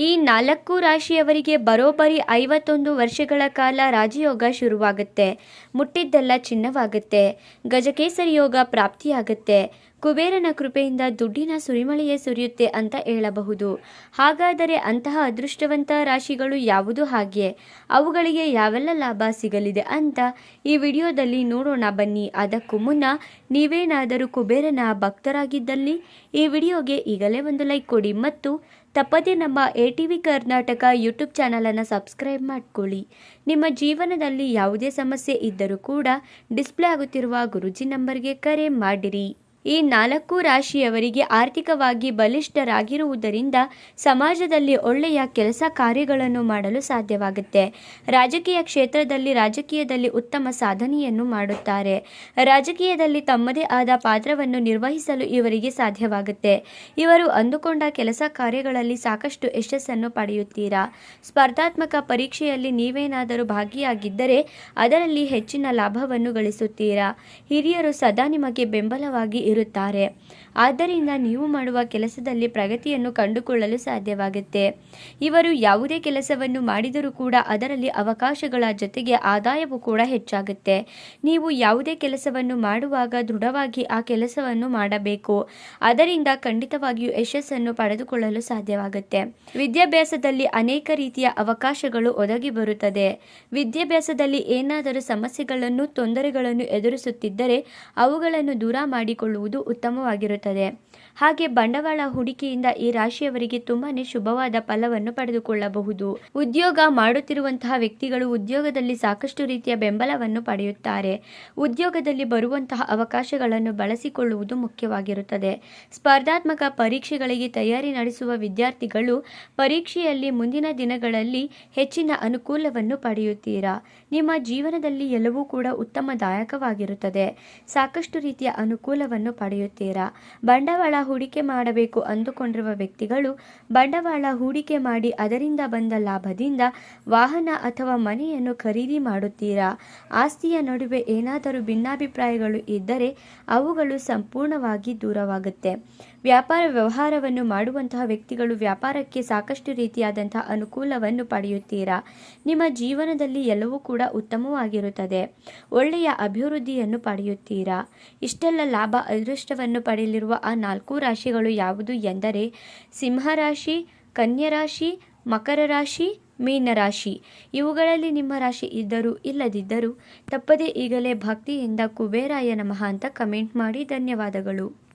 ಈ ನಾಲ್ಕು ರಾಶಿಯವರಿಗೆ ಬರೋಬ್ಬರಿ ಐವತ್ತೊಂದು ವರ್ಷಗಳ ಕಾಲ ರಾಜಯೋಗ ಶುರುವಾಗುತ್ತೆ. ಮುಟ್ಟಿದ್ದೆಲ್ಲ ಚಿನ್ನವಾಗುತ್ತೆ. ಗಜಕೇಸರಿ ಯೋಗ ಪ್ರಾಪ್ತಿಯಾಗುತ್ತೆ. ಕುಬೇರನ ಕೃಪೆಯಿಂದ ದುಡ್ಡಿನ ಸುರಿಮಳೆಯೇ ಸುರಿಯುತ್ತೆ ಅಂತ ಹೇಳಬಹುದು. ಹಾಗಾದರೆ ಅಂತಹ ಅದೃಷ್ಟವಂತ ರಾಶಿಗಳು ಯಾವುದು ಹಾಗೆ? ಅವುಗಳಿಗೆ ಯಾವೆಲ್ಲ ಲಾಭ ಸಿಗಲಿದೆ ಅಂತ ಈ ವಿಡಿಯೋದಲ್ಲಿ ನೋಡೋಣ ಬನ್ನಿ. ಅದಕ್ಕೂ ಮುನ್ನ ನೀವೇನಾದರೂ ಕುಬೇರನ ಭಕ್ತರಾಗಿದ್ದಲ್ಲಿ ಈ ವಿಡಿಯೋಗೆ ಈಗಲೇ ಒಂದು ಲೈಕ್ ಕೊಡಿ ಮತ್ತು ತಪ್ಪದೇ ನಮ್ಮ A T V Karnataka YouTube ಚಾನಲನ್ನು ಸಬ್ಸ್ಕ್ರೈಬ್ ಮಾಡ್ಕೊಳ್ಳಿ. ನಿಮ್ಮ ಜೀವನದಲ್ಲಿ ಯಾವುದೇ ಸಮಸ್ಯೆ ಇದ್ದರೂ ಕೂಡ ಡಿಸ್ಪ್ಲೇ ಆಗುತ್ತಿರುವ ಗುರುಜಿ ನಂಬರ್ಗೆ ಕರೆ ಮಾಡಿರಿ. ಈ ನಾಲ್ಕು ರಾಶಿಯವರಿಗೆ ಆರ್ಥಿಕವಾಗಿ ಬಲಿಷ್ಠರಾಗಿರುವುದರಿಂದ ಸಮಾಜದಲ್ಲಿ ಒಳ್ಳೆಯ ಕೆಲಸ ಕಾರ್ಯಗಳನ್ನು ಮಾಡಲು ಸಾಧ್ಯವಾಗುತ್ತೆ. ರಾಜಕೀಯ ಕ್ಷೇತ್ರದಲ್ಲಿ ರಾಜಕೀಯದಲ್ಲಿ ಉತ್ತಮ ಸಾಧನೆಯನ್ನು ಮಾಡುತ್ತಾರೆ. ರಾಜಕೀಯದಲ್ಲಿ ತಮ್ಮದೇ ಆದ ಪಾತ್ರವನ್ನು ನಿರ್ವಹಿಸಲು ಇವರಿಗೆ ಸಾಧ್ಯವಾಗುತ್ತೆ. ಇವರು ಅಂದುಕೊಂಡ ಕೆಲಸ ಕಾರ್ಯಗಳಲ್ಲಿ ಸಾಕಷ್ಟು ಯಶಸ್ಸನ್ನು ಪಡೆಯುತ್ತೀರಾ? ಸ್ಪರ್ಧಾತ್ಮಕ ಪರೀಕ್ಷೆಯಲ್ಲಿ ನೀವೇನಾದರೂ ಭಾಗಿಯಾಗಿದ್ದರೆ ಅದರಲ್ಲಿ ಹೆಚ್ಚಿನ ಲಾಭವನ್ನು ಗಳಿಸುತ್ತೀರಾ? ಹಿರಿಯರು ಸದಾ ನಿಮಗೆ ಬೆಂಬಲವಾಗಿ ಇರುತ್ತಾರೆ. ಆದ್ದರಿಂದ ನೀವು ಮಾಡುವ ಕೆಲಸದಲ್ಲಿ ಪ್ರಗತಿಯನ್ನು ಕಂಡುಕೊಳ್ಳಲು ಸಾಧ್ಯವಾಗುತ್ತೆ. ಇವರು ಯಾವುದೇ ಕೆಲಸವನ್ನು ಮಾಡಿದರೂ ಕೂಡ ಅದರಲ್ಲಿ ಅವಕಾಶಗಳ ಜೊತೆಗೆ ಆದಾಯವು ಕೂಡ ಹೆಚ್ಚಾಗುತ್ತೆ. ನೀವು ಯಾವುದೇ ಕೆಲಸವನ್ನು ಮಾಡುವಾಗ ದೃಢವಾಗಿ ಆ ಕೆಲಸವನ್ನು ಮಾಡಬೇಕು. ಅದರಿಂದ ಖಂಡಿತವಾಗಿಯೂ ಯಶಸ್ಸನ್ನು ಪಡೆದುಕೊಳ್ಳಲು ಸಾಧ್ಯವಾಗುತ್ತೆ. ವಿದ್ಯಾಭ್ಯಾಸದಲ್ಲಿ ಅನೇಕ ರೀತಿಯ ಅವಕಾಶಗಳು ಒದಗಿ ಬರುತ್ತದೆ. ವಿದ್ಯಾಭ್ಯಾಸದಲ್ಲಿ ಏನಾದರೂ ಸಮಸ್ಯೆಗಳನ್ನು, ತೊಂದರೆಗಳನ್ನು ಎದುರಿಸುತ್ತಿದ್ದರೆ ಅವುಗಳನ್ನು ದೂರ ಮಾಡಿಕೊಳ್ಳುವುದು ಉತ್ತಮವಾಗಿರುತ್ತದೆ. ಹಾಗೆ ಬಂಡವಾಳ ಹೂಡಿಕೆಯಿಂದ ಈ ರಾಶಿಯವರಿಗೆ ತುಂಬಾನೇ ಶುಭವಾದ ಫಲವನ್ನು ಪಡೆದುಕೊಳ್ಳಬಹುದು. ಉದ್ಯೋಗ ಮಾಡುತ್ತಿರುವಂತಹ ವ್ಯಕ್ತಿಗಳು ಉದ್ಯೋಗದಲ್ಲಿ ಸಾಕಷ್ಟು ರೀತಿಯ ಬೆಂಬಲವನ್ನು ಪಡೆಯುತ್ತಾರೆ. ಉದ್ಯೋಗದಲ್ಲಿ ಬರುವಂತಹ ಅವಕಾಶಗಳನ್ನು ಬಳಸಿಕೊಳ್ಳುವುದು ಮುಖ್ಯವಾಗಿರುತ್ತದೆ. ಸ್ಪರ್ಧಾತ್ಮಕ ಪರೀಕ್ಷೆಗಳಿಗೆ ತಯಾರಿ ನಡೆಸುವ ವಿದ್ಯಾರ್ಥಿಗಳು ಪರೀಕ್ಷೆಯಲ್ಲಿ ಮುಂದಿನ ದಿನಗಳಲ್ಲಿ ಹೆಚ್ಚಿನ ಅನುಕೂಲವನ್ನು ಪಡೆಯುತ್ತೀರಾ? ನಿಮ್ಮ ಜೀವನದಲ್ಲಿ ಎಲ್ಲವೂ ಕೂಡ ಉತ್ತಮದಾಯಕವಾಗಿರುತ್ತದೆ. ಸಾಕಷ್ಟು ರೀತಿಯ ಅನುಕೂಲವನ್ನು ಪಡೆಯುತ್ತೀರಾ? ಬಂಡವಾಳ ಹೂಡಿಕೆ ಮಾಡಬೇಕು ಅಂದುಕೊಂಡಿರುವ ವ್ಯಕ್ತಿಗಳು ಬಂಡವಾಳ ಹೂಡಿಕೆ ಮಾಡಿ ಅದರಿಂದ ಬಂದ ಲಾಭದಿಂದ ವಾಹನ ಅಥವಾ ಮನೆಯನ್ನು ಖರೀದಿ ಮಾಡುತ್ತೀರಾ? ಆಸ್ತಿಯ ನಡುವೆ ಏನಾದರೂ ಭಿನ್ನಾಭಿಪ್ರಾಯಗಳು ಇದ್ದರೆ ಅವುಗಳು ಸಂಪೂರ್ಣವಾಗಿ ದೂರವಾಗುತ್ತೆ. ವ್ಯಾಪಾರ ವ್ಯವಹಾರವನ್ನು ಮಾಡುವಂತಹ ವ್ಯಕ್ತಿಗಳು ವ್ಯಾಪಾರಕ್ಕೆ ಸಾಕಷ್ಟು ರೀತಿಯಾದಂತಹ ಅನುಕೂಲವನ್ನು ಪಡೆಯುತ್ತೀರಾ? ನಿಮ್ಮ ಜೀವನದಲ್ಲಿ ಎಲ್ಲವೂ ಕೂಡ ಉತ್ತಮವಾಗಿರುತ್ತದೆ. ಒಳ್ಳೆಯ ಅಭಿವೃದ್ಧಿಯನ್ನು ಪಡೆಯುತ್ತೀರಾ? ಇಷ್ಟೆಲ್ಲ ಲಾಭ ಅದೃಷ್ಟವನ್ನು ಪಡೆಯಲಿರುವ ಆ ನಾಲ್ಕು ರಾಶಿಗಳು ಯಾವುದು ಎಂದರೆ ಸಿಂಹರಾಶಿ, ಕನ್ಯರಾಶಿ ಮಕರ ರಾಶಿ ಮೀನರಾಶಿ. ಇವುಗಳಲ್ಲಿ ನಿಮ್ಮ ರಾಶಿ ಇದ್ದರೂ ಇಲ್ಲದಿದ್ದರೂ ತಪ್ಪದೇ ಈಗಲೇ ಭಕ್ತಿಯಿಂದ ಕುಬೇರಾಯ ನಮಃ ಅಂತ ಕಮೆಂಟ್ ಮಾಡಿ ಧನ್ಯವಾದಗಳು.